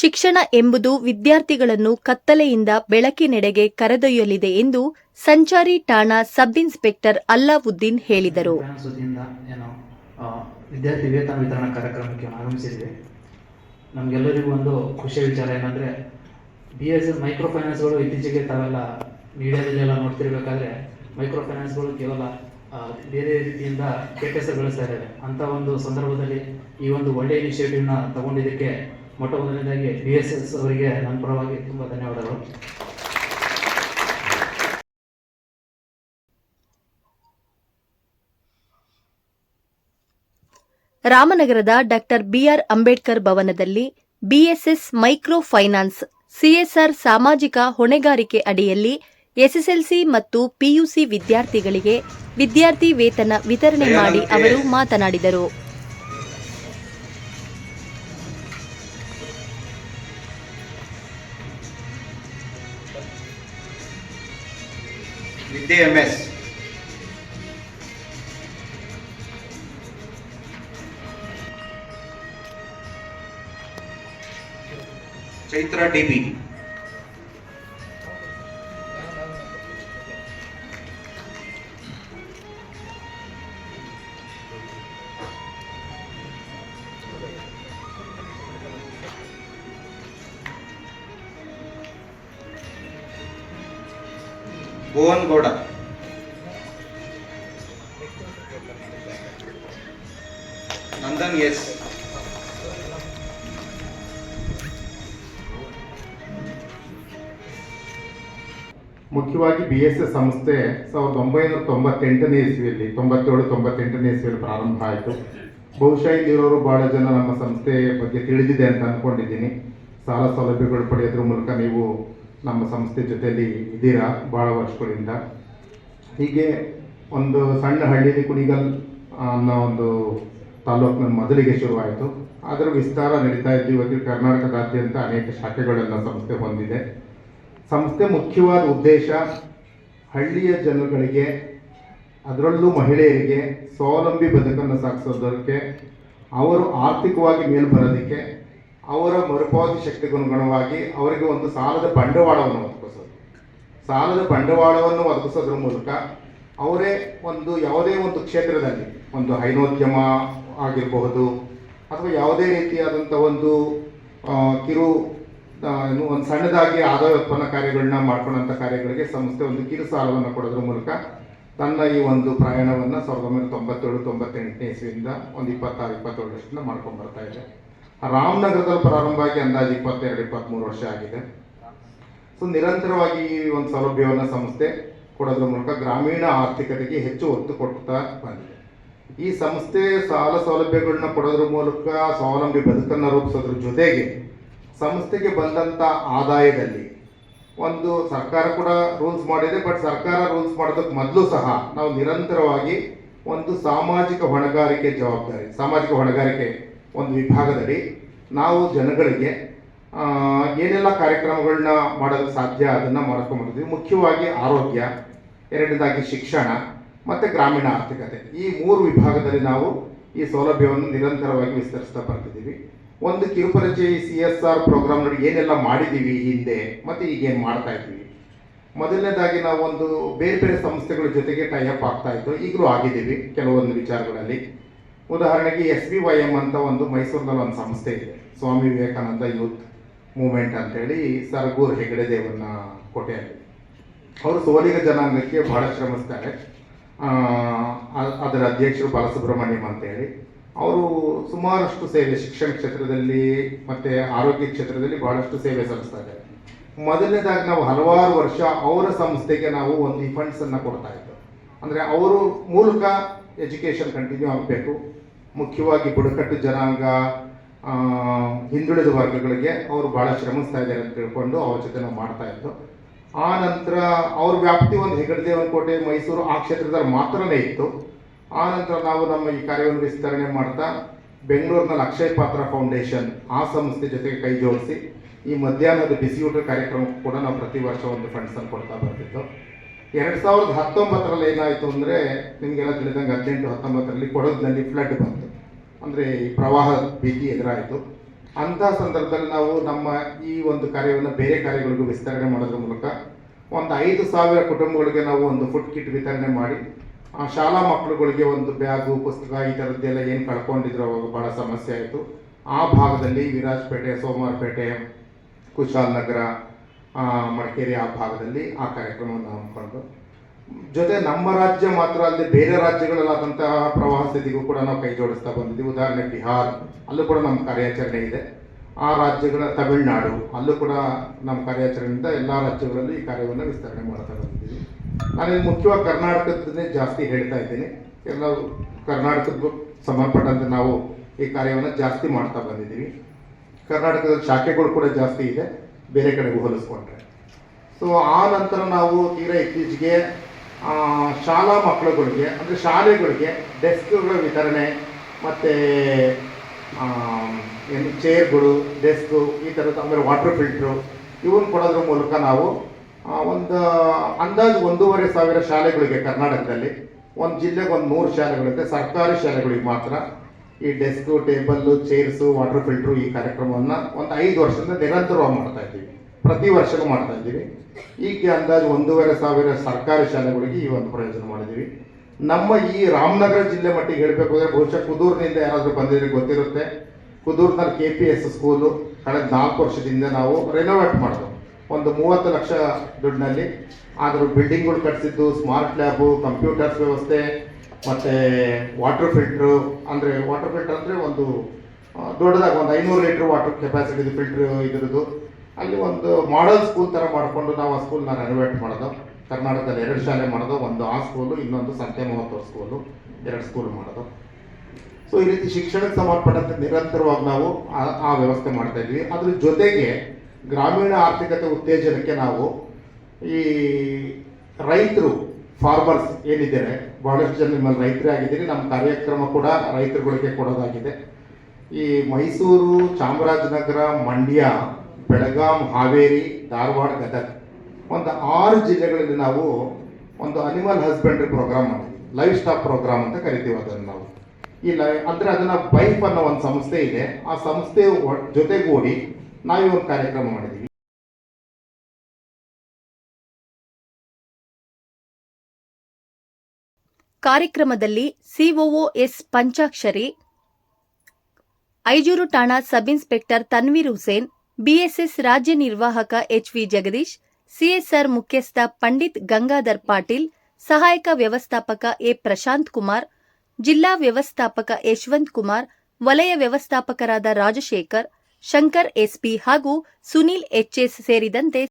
ಶಿಕ್ಷಣ ಎಂಬುದು ವಿದ್ಯಾರ್ಥಿಗಳನ್ನು ಕತ್ತಲೆಯಿಂದ ಬೆಳಕಿನೆಡೆಗೆ ಕರೆದೊಯ್ಯಲಿದೆ ಎಂದು ಸಂಚಾರಿ ಠಾಣಾ ಸಬ್ ಇನ್ಸ್ಪೆಕ್ಟರ್ ಅಲ್ಲಾವುದ್ದೀನ್ ಹೇಳಿದರು. ವಿದ್ಯಾರ್ಥಿ ವೇತನ ವಿತರಣಾ ಕಾರ್ಯಕ್ರಮಕ್ಕೆ ಆಗಮಿಸಿದ್ವಿ. ನಮಗೆಲ್ಲರಿಗೂ ಒಂದು ಖುಷಿಯ ವಿಚಾರ ಏನಂದರೆ ಬಿ ಎಸ್ ಮೈಕ್ರೋ ಫೈನಾನ್ಸ್ಗಳು ಇತ್ತೀಚೆಗೆ ತಾವೆಲ್ಲ ಮೀಡಿಯಾದಲ್ಲೆಲ್ಲ ನೋಡ್ತಿರ್ಬೇಕಾದ್ರೆ ಮೈಕ್ರೋ ಫೈನಾನ್ಸ್ಗಳು ಕೇವಲ ಬೇರೆ ರೀತಿಯಿಂದ ಕೆಟ್ಟ ಹೆಸರು ಗಳಿಸ್ತಾ ಇದ್ದಾವೆ. ಅಂಥ ಒಂದು ಸಂದರ್ಭದಲ್ಲಿ ಈ ಒಂದು ಒಳ್ಳೆಯ ಇನಿಷಿಯೇಟಿವ್ನ ತಗೊಂಡಿದ್ದಕ್ಕೆ ಮೊಟ್ಟ ಮೊದಲನೇದಾಗಿ ಬಿ ಎಸ್ ಎಸ್ ಅವರಿಗೆ ನನ್ನ ಪರವಾಗಿ ತುಂಬ ಧನ್ಯವಾದಗಳು. ರಾಮನಗರದ ಡಾಕ್ಟರ್ ಬಿಆರ್ ಅಂಬೇಡ್ಕರ್ ಭವನದಲ್ಲಿ ಬಿಎಸ್ಎಸ್ ಮೈಕ್ರೋ ಫೈನಾನ್ಸ್ ಸಿಎಸ್ಆರ್ ಸಾಮಾಜಿಕ ಹೊಣೆಗಾರಿಕೆ ಅಡಿಯಲ್ಲಿ ಎಸ್ಎಸ್ಎಲ್ಸಿ ಮತ್ತು ಪಿಯುಸಿ ವಿದ್ಯಾರ್ಥಿಗಳಿಗೆ ವಿದ್ಯಾರ್ಥಿ ವೇತನ ವಿತರಣೆ ಮಾಡಿ ಅವರು ಮಾತನಾಡಿದರು. Vidya M S Chaitra Bhuvan Gowda Nandan S. ಮುಖ್ಯವಾಗಿ ಬಿ ಎಸ್ ಎಸ್ ಸಂಸ್ಥೆ ಸಾವಿರದ ಒಂಬೈನೂರ ತೊಂಬತ್ತೆಂಟನೇ ಇಸ್ವಿಯಲ್ಲಿ, ತೊಂಬತ್ತೇಳು, ತೊಂಬತ್ತೆಂಟನೇ ಇಸ್ವಿಯಲ್ಲಿ ಪ್ರಾರಂಭ ಆಯಿತು. ಬಹುಶಃ ಇಲ್ಲಿರೋರು ಬಹಳ ಜನ ನಮ್ಮ ಸಂಸ್ಥೆಯ ಬಗ್ಗೆ ತಿಳಿದಿದೆ ಅಂತ ಅಂದ್ಕೊಂಡಿದ್ದೀನಿ ಸಾಲ ಸೌಲಭ್ಯಗಳು ಪಡೆಯೋದ್ರ ಮೂಲಕ ನೀವು ನಮ್ಮ ಸಂಸ್ಥೆ ಜೊತೆಯಲ್ಲಿ ಇದ್ದೀರಾ ಭಾಳ ವರ್ಷಗಳಿಂದ. ಹೀಗೆ ಒಂದು ಸಣ್ಣ ಹಳ್ಳಿಯಲ್ಲಿ ಕುಣಿಗಲ್ ಅನ್ನೋ ಒಂದು ತಾಲೂಕಿನ ಮೊದಲಿಗೆ ಶುರುವಾಯಿತು. ಅದರ ವಿಸ್ತಾರ ನಡೀತಾ ಇದ್ದು ಇವತ್ತು ಕರ್ನಾಟಕದಾದ್ಯಂತ ಅನೇಕ ಶಾಖೆಗಳನ್ನು ಸಂಸ್ಥೆ ಹೊಂದಿದೆ. ಸಂಸ್ಥೆ ಮುಖ್ಯವಾದ ಉದ್ದೇಶ ಹಳ್ಳಿಯ ಜನಗಳಿಗೆ, ಅದರಲ್ಲೂ ಮಹಿಳೆಯರಿಗೆ ಸ್ವಾವಲಂಬಿ ಬದುಕನ್ನು ಸಾಗಿಸೋದಕ್ಕೆ, ಅವರು ಆರ್ಥಿಕವಾಗಿ ಮೇಲು ಬರೋದಕ್ಕೆ ಅವರ ಮರುಪಾವತಿ ಶಕ್ತಿಗನುಗುಣವಾಗಿ ಅವರಿಗೆ ಒಂದು ಸಾಲದ ಬಂಡವಾಳವನ್ನು ಒದಗಿಸೋದು. ಸಾಲದ ಬಂಡವಾಳವನ್ನು ಒದಗಿಸೋದ್ರ ಮೂಲಕ ಅವರೇ ಒಂದು ಯಾವುದೇ ಒಂದು ಕ್ಷೇತ್ರದಲ್ಲಿ ಒಂದು ಹೈನೋದ್ಯಮ ಆಗಿರಬಹುದು ಅಥವಾ ಯಾವುದೇ ರೀತಿಯಾದಂಥ ಒಂದು ಕಿರು ಏನು ಒಂದು ಸಣ್ಣದಾಗಿ ಆದಾಯ ಉತ್ಪನ್ನ ಕಾರ್ಯಗಳನ್ನ ಮಾಡ್ಕೊಂಡಂಥ ಕಾರ್ಯಗಳಿಗೆ ಸಂಸ್ಥೆ ಒಂದು ಕಿರು ಸಾಲವನ್ನು ಕೊಡೋದ್ರ ಮೂಲಕ ತನ್ನ ಈ ಒಂದು ಪ್ರಯಾಣವನ್ನು ಸಾವಿರದ ಒಂಬೈನೂರ ತೊಂಬತ್ತೇಳು ತೊಂಬತ್ತೆಂಟನೇ ಇಸ್ವಿಯಿಂದ ಒಂದು ಇಪ್ಪತ್ತಾರು ಇಪ್ಪತ್ತೇಳು ವರ್ಷದಿಂದ ಮಾಡ್ಕೊಂಡು ಬರ್ತಾ ಇದೆ. ರಾಮನಗರದಲ್ಲಿ ಪ್ರಾರಂಭ ಆಗಿ ಅಂದಾಜು ಇಪ್ಪತ್ತೆರಡು ಇಪ್ಪತ್ತ್ಮೂರು ವರ್ಷ ಆಗಿದೆ. ಸೊ ನಿರಂತರವಾಗಿ ಈ ಒಂದು ಸೌಲಭ್ಯವನ್ನು ಸಂಸ್ಥೆ ಕೊಡೋದ್ರ ಮೂಲಕ ಗ್ರಾಮೀಣ ಆರ್ಥಿಕತೆಗೆ ಹೆಚ್ಚು ಒತ್ತು ಕೊಡ್ತಾ ಬಂದಿದೆ. ಈ ಸಂಸ್ಥೆ ಸಾಲ ಸೌಲಭ್ಯಗಳನ್ನ ಕೊಡೋದ್ರ ಮೂಲಕ ಸ್ವಾವಲಂಬಿ ಬದುಕನ್ನು ರೂಪಿಸೋದ್ರ ಜೊತೆಗೆ ಸಂಸ್ಥೆಗೆ ಬಂದಂಥ ಆದಾಯದಲ್ಲಿ ಒಂದು ಸರ್ಕಾರ ಕೂಡ ರೂಲ್ಸ್ ಮಾಡಿದೆ, ಬಟ್ ಸರ್ಕಾರ ರೂಲ್ಸ್ ಮಾಡೋದಕ್ಕೆ ಮೊದಲು ಸಹ ನಾವು ನಿರಂತರವಾಗಿ ಒಂದು ಸಾಮಾಜಿಕ ಹೊಣೆಗಾರಿಕೆ ಜವಾಬ್ದಾರಿ, ಸಾಮಾಜಿಕ ಹೊಣೆಗಾರಿಕೆ ಒಂದು ವಿಭಾಗದಲ್ಲಿ ನಾವು ಜನಗಳಿಗೆ ಏನೆಲ್ಲ ಕಾರ್ಯಕ್ರಮಗಳನ್ನ ಮಾಡಲು ಸಾಧ್ಯ ಅದನ್ನು ಮಾಡ್ಕೊಂಡ್ಬಂದಿದ್ವಿ ಮುಖ್ಯವಾಗಿ ಆರೋಗ್ಯ, ಎರಡನೇದಾಗಿ ಶಿಕ್ಷಣ, ಮತ್ತು ಗ್ರಾಮೀಣ ಆರ್ಥಿಕತೆ. ಈ ಮೂರು ವಿಭಾಗದಲ್ಲಿ ನಾವು ಈ ಸೌಲಭ್ಯವನ್ನು ನಿರಂತರವಾಗಿ ವಿಸ್ತರಿಸ್ತಾ ಬರ್ತಿದ್ದೀವಿ. ಒಂದು ಕಿರುಪರಿಚಯ ಸಿ ಎಸ್ ಆರ್ ಪ್ರೋಗ್ರಾಮ್ ನೋಡಿ ಏನೆಲ್ಲ ಮಾಡಿದ್ದೀವಿ ಹಿಂದೆ, ಮತ್ತು ಈಗೇನು ಮಾಡ್ತಾ ಇದ್ದೀವಿ. ಮೊದಲನೇದಾಗಿ ನಾವು ಒಂದು ಬೇರೆ ಬೇರೆ ಸಂಸ್ಥೆಗಳ ಜೊತೆಗೆ ಟೈಅಪ್ ಆಗ್ತಾ ಇತ್ತು. ಈಗಲೂ ಆಗಿದ್ದೀವಿ ಕೆಲವೊಂದು ವಿಚಾರಗಳಲ್ಲಿ. ಉದಾಹರಣೆಗೆ ಎಸ್ ಬಿ ವೈ ಎಂ ಅಂತ ಒಂದು ಮೈಸೂರಿನಲ್ಲಿ ಒಂದು ಸಂಸ್ಥೆ ಇದೆ. ಸ್ವಾಮಿ ವಿವೇಕಾನಂದ ಯೂತ್ ಮೂವ್ಮೆಂಟ್ ಅಂತೇಳಿ ಸರಗೂರು ಹೆಗಡೆ ದೇವರನ್ನ ಕೋಟೆಯಲ್ಲಿ. ಅವರು ಸೋಲಿಗ ಜನಾಂಗಕ್ಕೆ ಬಹಳ ಶ್ರಮಿಸ್ತಾರೆ. ಅದರ ಅಧ್ಯಕ್ಷರು ಬಾಲಸುಬ್ರಹ್ಮಣ್ಯಂ ಅಂತೇಳಿ. ಅವರು ಸುಮಾರಷ್ಟು ಸೇವೆ ಶಿಕ್ಷಣ ಕ್ಷೇತ್ರದಲ್ಲಿ ಮತ್ತು ಆರೋಗ್ಯ ಕ್ಷೇತ್ರದಲ್ಲಿ ಬಹಳಷ್ಟು ಸೇವೆ ಸಲ್ಲಿಸ್ತಾ ಇದ್ದಾರೆ. ಮೊದಲನೇದಾಗಿ ನಾವು ಹಲವಾರು ವರ್ಷ ಅವರ ಸಂಸ್ಥೆಗೆ ನಾವು ಒಂದು ಫಂಡ್ಸ್ ಫಂಡ್ಸನ್ನು ಕೊಡ್ತಾ ಇದ್ದೋ ಅಂದರೆ ಅವರು ಮೂಲಕ ಎಜುಕೇಷನ್ ಕಂಟಿನ್ಯೂ ಆಗಬೇಕು. ಮುಖ್ಯವಾಗಿ ಬುಡಕಟ್ಟು ಜನಾಂಗ ಹಿಂದುಳಿದ ವರ್ಗಗಳಿಗೆ ಅವರು ಭಾಳ ಶ್ರಮಿಸ್ತಾ ಇದ್ದಾರೆ ಅಂತ ತಿಳ್ಕೊಂಡು ಅವ್ರ ಜೊತೆ ನಾವು ಮಾಡ್ತಾ ಇದ್ದು ಆ ನಂತರ ಅವ್ರ ವ್ಯಾಪ್ತಿ ಒಂದು ಹೆಗಡೆದೇವನಕೋಟೆ ಮೈಸೂರು ಆ ಕ್ಷೇತ್ರದಲ್ಲಿ ಮಾತ್ರನೇ ಇತ್ತು. ಆ ನಂತರ ನಾವು ನಮ್ಮ ಈ ಕಾರ್ಯವನ್ನು ವಿಸ್ತರಣೆ ಮಾಡ್ತಾ ಬೆಂಗಳೂರಿನಲ್ಲಿ ಅಕ್ಷಯ್ ಪಾತ್ರ ಫೌಂಡೇಶನ್ ಆ ಸಂಸ್ಥೆ ಜೊತೆಗೆ ಕೈ ಜೋಡಿಸಿ ಈ ಮಧ್ಯಾಹ್ನದ ಬಿಸಿಯೂಟ ಕಾರ್ಯಕ್ರಮಕ್ಕೂ ಕೂಡ ನಾವು ಪ್ರತಿ ವರ್ಷ ಒಂದು ಫಂಡ್ಸನ್ನು ಕೊಡ್ತಾ ಬರ್ತಿತ್ತು. ಎರಡು ಸಾವಿರದ ಹತ್ತೊಂಬತ್ತರಲ್ಲಿ ಏನಾಯಿತು ಅಂದರೆ ನಿಮಗೆಲ್ಲ ತಿಳಿದಂಗೆ ಹದಿನೆಂಟು ಹತ್ತೊಂಬತ್ತರಲ್ಲಿ ಕೊಡಗಿನಲ್ಲಿ ಫ್ಲಡ್ ಬಂತು. ಅಂದರೆ ಈ ಪ್ರವಾಹ ಭೀತಿ ಎದುರಾಯಿತು. ಅಂತ ಸಂದರ್ಭದಲ್ಲಿ ನಾವು ನಮ್ಮ ಈ ಒಂದು ಕಾರ್ಯವನ್ನು ಬೇರೆ ಕಾರ್ಯಗಳಿಗೂ ವಿಸ್ತರಣೆ ಮಾಡೋದ್ರ ಮೂಲಕ ಒಂದು ಐದು ಸಾವಿರ ಕುಟುಂಬಗಳಿಗೆ ನಾವು ಒಂದು ಫುಡ್ ಕಿಟ್ ವಿತರಣೆ ಮಾಡಿ ಆ ಶಾಲಾ ಮಕ್ಕಳುಗಳಿಗೆ ಒಂದು ಬ್ಯಾಗು ಪುಸ್ತಕ ಈ ಥರದ್ದೆಲ್ಲ ಏನು ಕಳ್ಕೊಂಡಿದ್ರು ಅವಾಗ ಭಾಳ ಸಮಸ್ಯೆ ಆಯಿತು. ಆ ಭಾಗದಲ್ಲಿ ವಿರಾಜಪೇಟೆ ಸೋಮವಾರಪೇಟೆ ಕುಶಾಲನಗರ ಆ, ಮಡಿಕೇರಿ ಆ ಭಾಗದಲ್ಲಿ ಆ ಕಾರ್ಯಕ್ರಮವನ್ನು ಹಮ್ಮಿಕೊಂಡು ಜೊತೆ ನಮ್ಮ ರಾಜ್ಯ ಮಾತ್ರ ಅಲ್ಲದೆ ಬೇರೆ ರಾಜ್ಯಗಳಲ್ಲಾದಂತಹ ಪ್ರವಾಹ ಸ್ಥಿತಿಗೂ ಕೂಡ ನಾವು ಕೈ ಜೋಡಿಸ್ತಾ ಬಂದಿದ್ದೀವಿ. ಉದಾಹರಣೆ ಬಿಹಾರ್, ಅಲ್ಲೂ ಕೂಡ ನಮ್ಮ ಕಾರ್ಯಾಚರಣೆ ಇದೆ. ಆ ರಾಜ್ಯಗಳ, ತಮಿಳುನಾಡು, ಅಲ್ಲೂ ಕೂಡ ನಮ್ಮ ಕಾರ್ಯಾಚರಣೆಯಿಂದ ಎಲ್ಲ ರಾಜ್ಯಗಳಲ್ಲಿ ಈ ಕಾರ್ಯವನ್ನು ವಿಸ್ತರಣೆ ಮಾಡ್ತಾ ಬಂದಿದ್ದೀವಿ. ನಾನಿಲ್ಲಿ ಮುಖ್ಯವಾಗಿ ಕರ್ನಾಟಕದನ್ನೇ ಜಾಸ್ತಿ ಹೇಳ್ತಾ ಇದ್ದೀನಿ. ಎಲ್ಲ ಕರ್ನಾಟಕದ ಸಂಬಂಧಪಟ್ಟಂತೆ ನಾವು ಈ ಕಾರ್ಯವನ್ನು ಜಾಸ್ತಿ ಮಾಡ್ತಾ ಬಂದಿದ್ದೀವಿ. ಕರ್ನಾಟಕದ ಶಾಖೆಗಳು ಕೂಡ ಜಾಸ್ತಿ ಇದೆ. ಬೇರೆ ಕಡೆಗೂ ಹೋಲಿಸ್ಕೊಂಡ್ರೆ. ಸೊ ಆ ನಂತರ ನಾವು ತೀರಾ ಇತ್ತೀಚೆಗೆ ಶಾಲಾ ಮಕ್ಕಳುಗಳಿಗೆ, ಅಂದರೆ ಶಾಲೆಗಳಿಗೆ ಡೆಸ್ಕ್ಗಳ ವಿತರಣೆ, ಮತ್ತು ಏನು ಚೇರ್ಗಳು ಡೆಸ್ಕು ಈ ಥರದ್ದು ಆಮೇಲೆ ವಾಟರ್ ಫಿಲ್ಟ್ರು ಇವನ್ನ ಕೊಡೋದ್ರ ಮೂಲಕ ನಾವು ಒಂದು, ಅಂದಾಜು ಒಂದೂವರೆ ಸಾವಿರ ಶಾಲೆಗಳಿಗೆ ಕರ್ನಾಟಕದಲ್ಲಿ, ಒಂದು ಜಿಲ್ಲೆಗೆ ಒಂದು ನೂರು ಶಾಲೆಗಳಿದೆ, ಸರ್ಕಾರಿ ಶಾಲೆಗಳಿಗೆ ಮಾತ್ರ. ಈ desk table chairs water filter ಈ ಕಾರ್ಯಕ್ರಮವನ್ನು ಒಂದು ಐದು ವರ್ಷದಿಂದ ನಿರಂತರವಾಗಿ ಮಾಡ್ತಾ ಇದ್ದೀವಿ. ಪ್ರತಿ ವರ್ಷವೂ ಮಾಡ್ತಾ ಇದ್ದೀವಿ. ಈಗ ಅಂದಾಜು ಒಂದೂವರೆ ಸಾವಿರ ಸರ್ಕಾರಿ ಶಾಲೆಗಳಿಗೆ ಈ ಒಂದು ಪ್ರಯೋಜನ ಮಾಡಿದ್ದೀವಿ. ನಮ್ಮ ಈ ರಾಮನಗರ ಜಿಲ್ಲೆ ಮಟ್ಟಿಗೆ ಹೇಳಬೇಕು ಅಂದರೆ ಬಹುಶಃ ಕುದೂರಿನಿಂದ ಯಾರಾದರೂ ಬಂದಿದ್ರೆ ಗೊತ್ತಿರುತ್ತೆ. ಕುದೂರಿನಲ್ಲಿ ಕೆ ಪಿ ಎಸ್ ಸ್ಕೂಲು ಕಳೆದ ನಾಲ್ಕು ವರ್ಷದಿಂದ ನಾವು ರೆನೋವೇಟ್ ಮಾಡಿದ್ವು. ಒಂದು ಮೂವತ್ತು ಲಕ್ಷ ದುಡ್ಡಿನಲ್ಲಿ. ಆದರೂ ಬಿಲ್ಡಿಂಗ್ಗಳು ಕಟ್ಟಿಸಿದ್ದು ಸ್ಮಾರ್ಟ್ ಲ್ಯಾಬು ಕಂಪ್ಯೂಟರ್ಸ್ ವ್ಯವಸ್ಥೆ ಮತ್ತು ವಾಟರ್ ಫಿಲ್ಟ್ರು ಅಂದರೆ ವಾಟರ್ ಫಿಲ್ಟರ್ ಅಂದರೆ ಒಂದು ದೊಡ್ಡದಾಗ ಒಂದು ಐನೂರು ಲೀಟ್ರ್ ವಾಟರ್ ಕೆಪಾಸಿಟಿ ಫಿಲ್ಟ್ರ್ ಇದ್ರದ್ದು. ಅಲ್ಲಿ ಒಂದು ಮಾಡಲ್ ಸ್ಕೂಲ್ ಥರ ಮಾಡಿಕೊಂಡು ನಾವು ಆ ಸ್ಕೂಲ್ನ ರೆನೋವೇಟ್ ಮಾಡೋದು. ಕರ್ನಾಟಕದಲ್ಲಿ ಎರಡು ಶಾಲೆ ಮಾಡೋದು, ಒಂದು ಆ ಸ್ಕೂಲು ಇನ್ನೊಂದು ಸಂತೆ ಮಹತ್ವ ಸ್ಕೂಲು ಎರಡು ಸ್ಕೂಲ್ ಮಾಡೋದು. ಸೊ ಈ ರೀತಿ ಶಿಕ್ಷಣಕ್ಕೆ ಸಂಬಂಧಪಟ್ಟಂತೆ ನಿರಂತರವಾಗಿ ನಾವು ಆ ವ್ಯವಸ್ಥೆ ಮಾಡ್ತಾ ಇದ್ವಿ. ಅದ್ರ ಜೊತೆಗೆ ಗ್ರಾಮೀಣ ಆರ್ಥಿಕತೆ ಉತ್ತೇಜನಕ್ಕೆ ನಾವು ಈ ರೈತರು ಫಾರ್ಮರ್ಸ್ ಏನಿದ್ದಾರೆ, ಬಹಳಷ್ಟು ಜನ ನಿಮ್ಮಲ್ಲಿ ರೈತರೇ ಆಗಿದ್ದೀರಿ. ನಮ್ಮ ಕಾರ್ಯಕ್ರಮ ಕೂಡ ರೈತರುಗಳಿಗೆ ಕೊಡೋದಾಗಿದೆ. ಈ ಮೈಸೂರು ಚಾಮರಾಜನಗರ, ಮಂಡ್ಯ, ಬೆಳಗಾಂ, ಹಾವೇರಿ, ಧಾರವಾಡ, ಗದಗ ಒಂದು ಆರು ಜಿಲ್ಲೆಗಳಲ್ಲಿ ನಾವು ಒಂದು ಅನಿಮಲ್ ಹಸ್ಬೆಂಡ್ರಿ ಪ್ರೋಗ್ರಾಮ್ ಮಾಡಿದ್ವಿ ಲೈಫ್ ಸ್ಟಾಕ್ ಪ್ರೋಗ್ರಾಮ್ ಅಂತ ಕರಿತೀವಿ ಅದನ್ನು ನಾವು. ಈ ಲೈ ಅಂದರೆ ಅದನ್ನು ಬೈಫ್ ಅನ್ನೋ ಒಂದು ಸಂಸ್ಥೆ ಇದೆ. ಆ ಸಂಸ್ಥೆ ಜೊತೆಗೂಡಿ ನಾವು ಕಾರ್ಯಕ್ರಮ ಮಾಡಿದ್ದೀವಿ. ಕಾರ್ಯಕ್ರಮದಲ್ಲಿ ಸಿಒಒ ಎಸ್ ಪಂಚಾಕ್ಷರಿ, ಐಜೂರು ಠಾಣಾ sub inspector Tanveer Hussain, BSS ರಾಜ್ಯ ನಿರ್ವಾಹಕ ಎಚ್ವಿ ಜಗದೀಶ್, ಸಿಎಸ್ಆರ್ ಮುಖ್ಯಸ್ಥ ಪಂಡಿತ್ ಗಂಗಾಧರ್ ಪಾಟೀಲ್, ಸಹಾಯಕ ವ್ಯವಸ್ಥಾಪಕ ಎ ಪ್ರಶಾಂತ್ ಕುಮಾರ್, ಜಿಲ್ಲಾ ವ್ಯವಸ್ಥಾಪಕ ಯಶವಂತ್ ಕುಮಾರ್, ವಲಯ ವ್ಯವಸ್ಥಾಪಕರಾದ ರಾಜಶೇಖರ್, ಶಂಕರ್ ಎಸ್ಪಿ ಹಾಗೂ ಸುನೀಲ್ ಎಚ್ಎಸ್ ಸೇರಿದಂತೆ